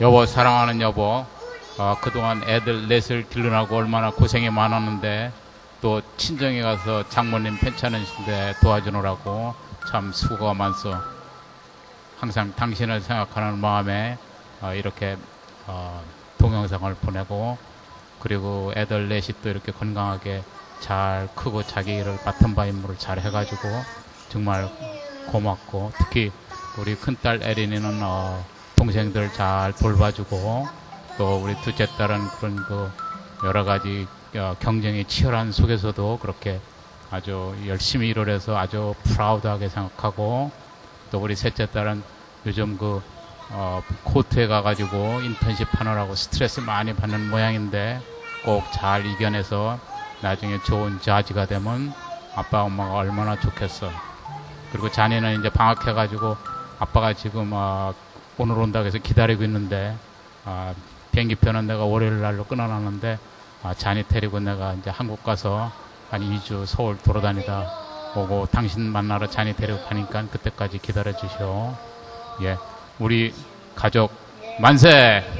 여보 사랑하는 여보 어, 그동안 애들 넷을 길러나고 얼마나 고생이 많았는데 또 친정에 가서 장모님 편찮으신데 도와주느라고 참 수고가 많소. 항상 당신을 생각하는 마음에 어, 이렇게 어, 동영상을 보내고 그리고 애들 넷이 또 이렇게 건강하게 잘 크고 자기 일을 맡은 바 임무를 잘 해가지고 정말 고맙고 특히 우리 큰딸 에린이는 어, 동생들 잘 돌봐주고 또 우리 둘째 딸은 그런 그 여러 가지 어, 경쟁이 치열한 속에서도 그렇게 아주 열심히 일을 해서 아주 프라우드하게 생각하고 또 우리 셋째 딸은 요즘 그 어, 코트에 가가지고 인턴십 하느라고 스트레스 많이 받는 모양인데 꼭 잘 이겨내서 나중에 좋은 자지가 되면 아빠 엄마가 얼마나 좋겠어. 그리고 자네는 이제 방학해가지고 아빠가 지금 어, 오늘 온다고 해서 기다리고 있는데 아, 비행기표는 내가 월요일 날로 끊어놨는데 아, 자네 데리고 내가 이제 한국 가서 한 2주 서울 돌아다니다 오고 당신 만나러 자네 데리고 가니까 그때까지 기다려 주시오. 예, 우리 가족 만세!